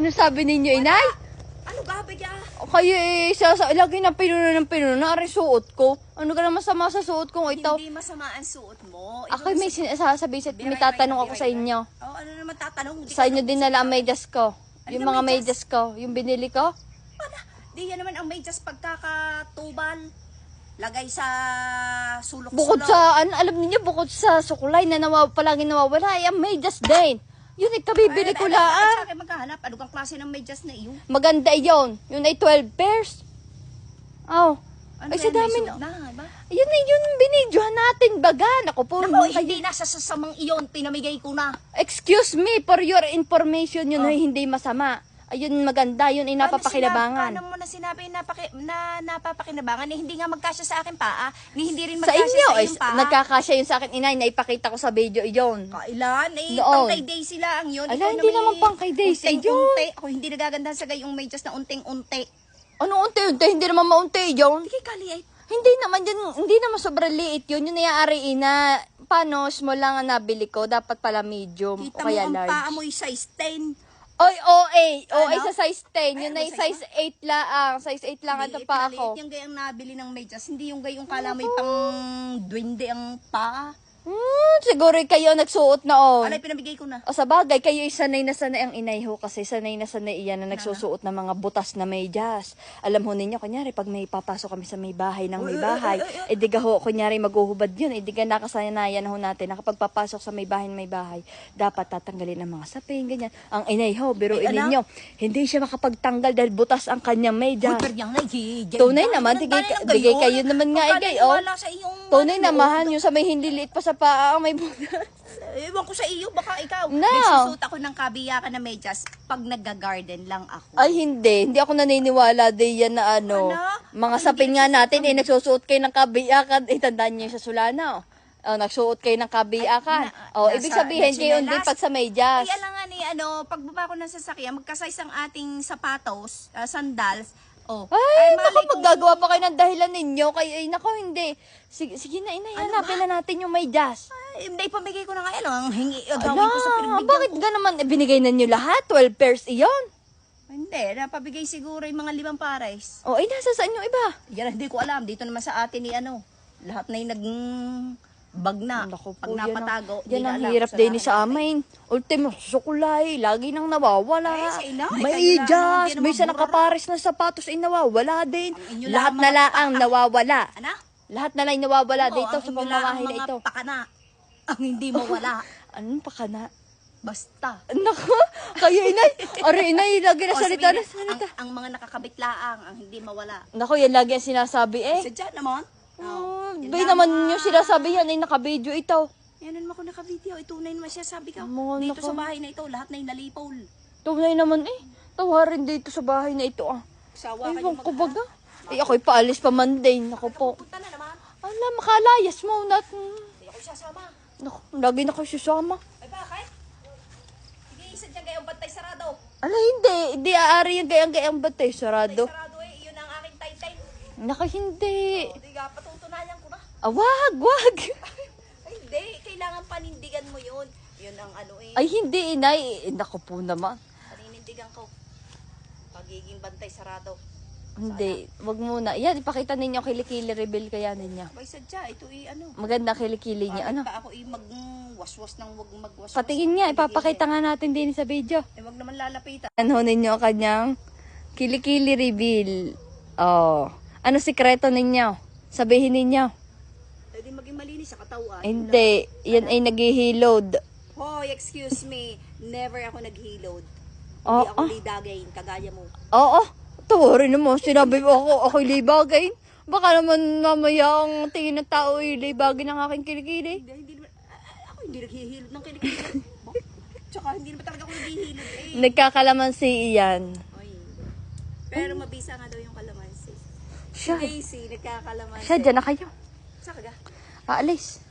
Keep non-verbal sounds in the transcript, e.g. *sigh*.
Ano sabi ninyo, inay? Ano ba, bigya? O Kayo eh, sa, sa, lagi ng pinuno ng pinuno, na suot ko. Ano ka naman masama sa suot ko ito? Hindi masama ang suot mo. Ako may sinasabi sa may tatanong ako sa inyo. Oh, ano naman tatanong? Di Sa ka- inyo din nala ang medyas ko. Ano Yung na mga medyas? medyas ko, yung binili ko. Ano? Di yan naman ang may just pagkakatubal. Lagay sa sulok-sulok. Bukod sa, ano, alam niyo bukod sa sukulay na nawa, palagi nawawala, ay ang medyas din. Yun ay kabibili ko laan. Sa akin maghahanap. Ano kang klase ng medyas na iyo? Maganda yon. Yun ay 12 pairs. Oh. Ano ay, sa dami na. na, ba? Yun ay yun binidyohan natin, baga. Naku po. Nako, kayo- hindi nasa sasamang iyon. Pinamigay ko na. Excuse me, for your information, yun ay hindi masama. Ayun maganda, yun ay napapakinabangan. Paano mo na sinabi napaki, na napapakinabangan? Eh, hindi nga magkasya sa akin paa. Ni hindi rin Sa magkasya inyo, sa ay, iyong paa. nagkakasya yun sa akin, inay, naipakita ko sa video yon. Kailan? Eh, Noon. pang kay Daisy lang yun. Ala, Ikaw hindi may naman pang kay Daisy yun. unting-unti. Ako hindi nagagandahan sa gayong may just na unting-unti. Ano unti-unti? Hindi naman maunti yun. Hindi kali ay. Hindi naman yun, hindi naman sobrang liit yun. Yun ay ari ina. Paano, small lang ang nabili ko. Dapat pala medium o Kita mo kaya ang large. paa mo ay size 10. Oy, OA. OA Ano? sa size 10. Yun Ay, ay ano size size 8 lang. Size 8 lang ang Maliit pa na ako. liit Yung gayang nabili ng medyas. Hindi yung gayong kala may pang duwende ang paa. Hmm, siguro kayo nagsuot noon. Alay, pinamigay ko na. O sa bagay, kayo sanay na sanay ang inay ho kasi sanay na sanay iyan na nagsusuot ng mga butas na medyas. Alam ho ninyo, kunyari, pag may papasok kami sa may bahay ng may Uy, uy, bahay, uy, uy, eh di ka ho, kunyari, maghuhubad yun, eh di ka nakasanayan ho natin na kapag papasok sa may bahay ng may bahay, dapat tatanggalin ang mga sapin, ganyan. Ang inay ho, biruin Ay, anak. ninyo, hindi siya makapagtanggal dahil butas ang kanyang Uy, medyas. pero yung nai, Tunay naman, tigay ka- tigay kayo naman nga, igay, oh. Tunay naman, yung sa may hindi liit pa sa paa, ang may butas. Ewan ko sa iyo, baka ikaw. No. Nagsusuot ako ng kabiyakan na medyas pag nagga-garden lang ako. Ay, hindi. Hindi ako naniniwala din yan na ano. Ano? Mga Ay, sapin nga natin, eh, nagsusuot kayo ng kabiyakan. Eh, tandaan niyo sa Sulana, oh. Oh, nagsuot kayo ng kabiyakan. na- oh, nasa- ibig sabihin, kayo din pag sa medyas. Ay, alam nga ni, ano, pagbaba ko ng sasakyan, magkasize ang ating sapatos, ah, sandals. Oh. Ay, malay naku, maggagawa pa kayo ng dahilan ninyo. Kay, ay, naku, hindi. Sige, sige na, inay, hanapin na natin yung medyas. Ay, hindi, pamigay ko na nga, ano, ang hingi, Ala, gawin ko sa pinagbigyan bakit ko. ga naman, eh, binigay na nyo lahat? 12 pairs iyon. Hindi, napabigay siguro yung mga limang pares. Oh, ay, nasa saan yung iba? Yan, hindi ko alam. Dito naman sa atin ni ano, lahat na yung nag bag na. Naku Pag po, yan ang- napatago, di Yan ang hirap din saan sa amin. Ultimo, sukulay, lagi nang nawawala. Ay, sa ina, May idyas, may mura. nakapares na sapatos ay nawawala din. Ang Lahat na lang ang nawawala. Ano? Lahat na lang nawawala dito ang sa pamamahay ang na ito. pakana. Ang hindi mawala. *laughs* Anong pa ka na? Basta. Naku, kayo inay. Ari inay, lagi na salita na salita. Ang, ang mga nakakabit laang, ang hindi mawala. Naku, yan lagi ang sinasabi eh. Sadya naman. Oh, bay naman mga- yung sinasabi yan ay nakabidyo ito. Yan naman ako naka-video. Itunay naman siya. Sabi ka, Mga dito naka- sa bahay na ito, lahat na nalipol. Tunay naman eh. Tawarin dito sa bahay na ito ah. Sawa Ewan ko baga. Eh ako'y paalis pa Monday. Naku po. Punta na naman. Ala, makalayas mo na. Hindi ako sasama. Naku, lagi na kayo susama. Ay bakit? Sige, isa dyan kayong bantay sarado. Ala, hindi. Hindi aari yung gayang-gayang batay. Bantay Sarado. sarado eh. Yun ang aking taytay. Naku, hindi. Hindi ka, patutunayan ko na. Ah, wag, wag. *laughs* Ay, hindi. Kailangan panindigan mo yun. Yun ang ano eh. Ay, hindi, inay. Eh, naku po naman. Paninindigan ko. Pagiging bantay sarado. Hindi, wag muna. Yan, ipakita ninyo kilikili reveal kaya ninyo. Abay sadya, ito eh ano. Maganda kilikili niya. Ano? Pa ako eh mag-waswas ng wag magwaswas. Patingin nga, ipapakita nga natin din sa video. Eh, wag naman lalapitan. Ano ninyo ang kanyang kilikili reveal. Oh. Ano sikreto ninyo? Sabihin ninyo. Malinis sa katawan. Hindi, yan ay naghihilod. Hoy, excuse me. Never ako naghilod. Oh, Hindi ako ah. lidagayin, kagaya mo. Oo, tawarin naman. Sinabi mo ako, ako'y libagay. Baka naman mamaya ang tingin ng tao ay libagay ng aking kilikili. Hindi, hindi naman, ah, ako hindi naghihilod ng kilikili. Tsaka hindi naman talaga ako naghihilod eh. Nagkakalamansi iyan. Ay, pero mabisa nga daw yung kalamansi. Siya, Daisy, nagkakalamansi. siya, dyan na kayo. Saan ka ga? Aalis.